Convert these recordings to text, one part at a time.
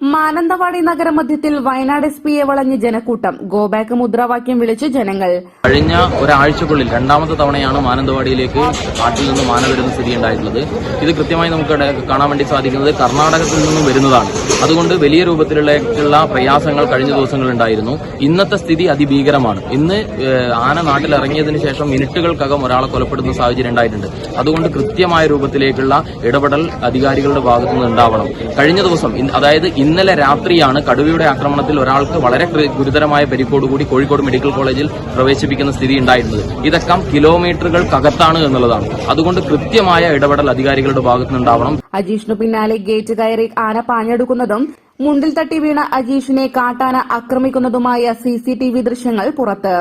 Mananthavady നഗരമധ്യത്തിൽ Wayanad S പിയെ വളഞ്ഞ് ജനക്കൂട്ടം. ഗോബാക്ക് മുദ്രാവാക്യം വിളിച്ച് ജനങ്ങൾ. കഴിഞ്ഞ ഒരാഴ്ചക്കുള്ളിൽ രണ്ടാമത്തെ തവണയാണ് മാനന്തവാടിയിലേക്ക് നാട്ടിൽ നിന്ന് മാന വരുന്ന സ്ഥിതി ഉണ്ടായിട്ടുള്ളത് ഇത് കൃത്യമായി നമുക്ക് കാണാൻ വേണ്ടി സാധിക്കുന്നത് കർണാടകത്തിൽ നിന്നും വരുന്നതാണ്. അതുകൊണ്ട് വലിയ രൂപത്തിലുള്ള പ്രയാസങ്ങൾ കഴിഞ്ഞ ദിവസങ്ങളിൽ ഉണ്ടായിരുന്നു ഇന്നത്തെ സ്ഥിതി അതിഭീകരമാണ്. ഇന്ന് ആന നാട്ടിൽ ഇറങ്ങിയതിന് ശേഷം മിനിറ്റുകൾക്കകം ഒരാളെ കൊലപ്പെടുന്ന സാഹചര്യം ഉണ്ടായിട്ടുണ്ട്. അതുകൊണ്ട് കൃത്യമായ രൂപത്തിലേക്കുള്ള ഇടപെടൽ അധികാരികളുടെ ഭാഗത്തു നിന്ന് ഉണ്ടാവണം. കഴിഞ്ഞ ദിവസം അതായത് ഇന്നലെ രാത്രിയാണ് കടുവയുടെ ആക്രമണത്തിൽ ഒരാൾക്ക് വളരെ ഗുരു- ഗുരുതരമായ പരിക്കോടുകൂടി കോഴിക്കോട് മെഡിക്കൽ കോളേജിൽ പ്രവേശിപ്പിക്കുന്ന സ്ഥിതി ഉണ്ടായിരുന്നത്. ഇതൊക്കെ കിലോമീറ്ററുകൾക്കകത്താണ് എന്നുള്ളതാണ്. അതുകൊണ്ട് കൃത്യമായ ഇടപെടൽ അധികാരികളുടെ ഭാഗത്തു നിന്നുണ്ടാവണം അജീഷിനു പിന്നാലെ ഗേറ്റ് കയറി ആന പാഞ്ഞെടുക്കുന്നതും മുണ്ടിൽ തട്ടി വീണ അജീഷിനെ കാട്ടാന ആക്രമിക്കുന്നതുമായ സി സി ടി വി ദൃശ്യങ്ങൾ പുറത്ത്.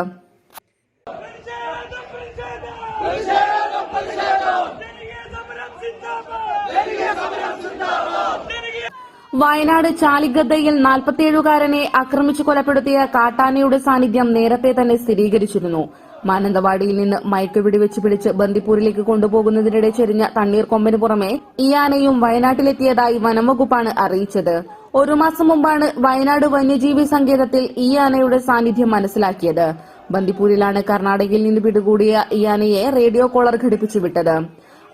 വയനാട് ചാലിഗദ്ദയിൽ നാൽപ്പത്തിയേഴുകാരനെ ആക്രമിച്ചു കൊലപ്പെടുത്തിയ കാട്ടാനയുടെ സാന്നിധ്യം നേരത്തെ തന്നെ സ്ഥിരീകരിച്ചിരുന്നു. മാനന്തവാടിയിൽ നിന്ന് മയക്ക് വെടിവെച്ച് പിടിച്ച് ബന്ദിപ്പൂരിലേക്ക് കൊണ്ടുപോകുന്നതിനിടെ ചെരിഞ്ഞ തണ്ണീർക്കൊമ്പിന് പുറമെ ഈ ആനയും വയനാട്ടിലെത്തിയതായി വനംവകുപ്പാണ് അറിയിച്ചത്. ഒരു മാസം മുമ്പാണ് വയനാട് വന്യജീവി സങ്കേതത്തിൽ ഈ ആനയുടെ സാന്നിധ്യം മനസ്സിലാക്കിയത്. ബന്ദിപ്പൂരിലാണ് കർണാടകയിൽ നിന്ന് പിടികൂടിയ ഈ ആനയെ റേഡിയോ കോളർ ഘടിപ്പിച്ചു വിട്ടത്.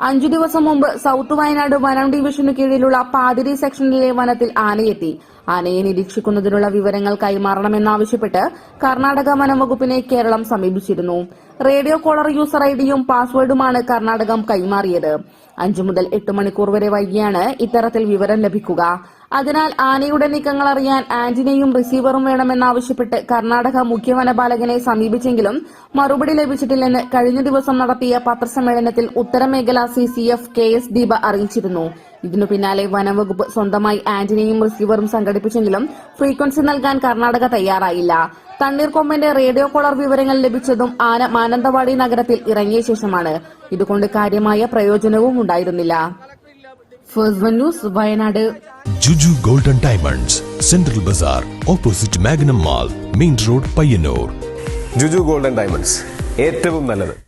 അഞ്ചു ദിവസം മുമ്പ് സൗത്ത് വയനാട് വനം ഡിവിഷന് കീഴിലുള്ള പാതിരി സെക്ഷനിലെ വനത്തിൽ ആനയെത്തി. ആനയെ നിരീക്ഷിക്കുന്നതിനുള്ള വിവരങ്ങൾ കൈമാറണമെന്നാവശ്യപ്പെട്ട് കർണാടക വനം വകുപ്പിനെ കേരളം സമീപിച്ചിരുന്നു. റേഡിയോ കോളർ യൂസർ ഐഡിയും പാസ്വേഡുമാണ് കർണാടകം കൈമാറിയത്. അഞ്ചു മുതൽ എട്ട് മണിക്കൂർ വരെ വൈകിയാണ് ഇത്തരത്തിൽ വിവരം ലഭിക്കുക. അതിനാൽ ആനയുടെ നീക്കങ്ങൾ അറിയാൻ ആന്റിനയും റിസീവറും വേണമെന്നാവശ്യപ്പെട്ട് കർണാടക മുഖ്യവനപാലകനെ സമീപിച്ചെങ്കിലും മറുപടി ലഭിച്ചിട്ടില്ലെന്ന് കഴിഞ്ഞ ദിവസം നടത്തിയ പത്രസമ്മേളനത്തിൽ ഉത്തരമേഖല C C F K S Deepa അറിയിച്ചിരുന്നു. ഇതിനു പിന്നാലെ വനംവകുപ്പ് സ്വന്തമായി ആന്റിനയും റിസീവറും സംഘടിപ്പിച്ചെങ്കിലും ഫ്രീക്വൻസി നൽകാൻ കർണാടക തയ്യാറായില്ല. തണ്ണീർക്കൊമ്പന്റെ റേഡിയോ കോളർ വിവരങ്ങൾ ലഭിച്ചതും ആന മാനന്തവാടി നഗരത്തിൽ ഇറങ്ങിയ ശേഷമാണ്. ഇതുകൊണ്ട് കാര്യമായ പ്രയോജനവും ഉണ്ടായിരുന്നില്ല. First one news Wayanad. Juju golden diamonds central bazaar opposite Magnum mall main road Payyanur. Juju golden diamonds ഏറ്റവും നല്ലത്.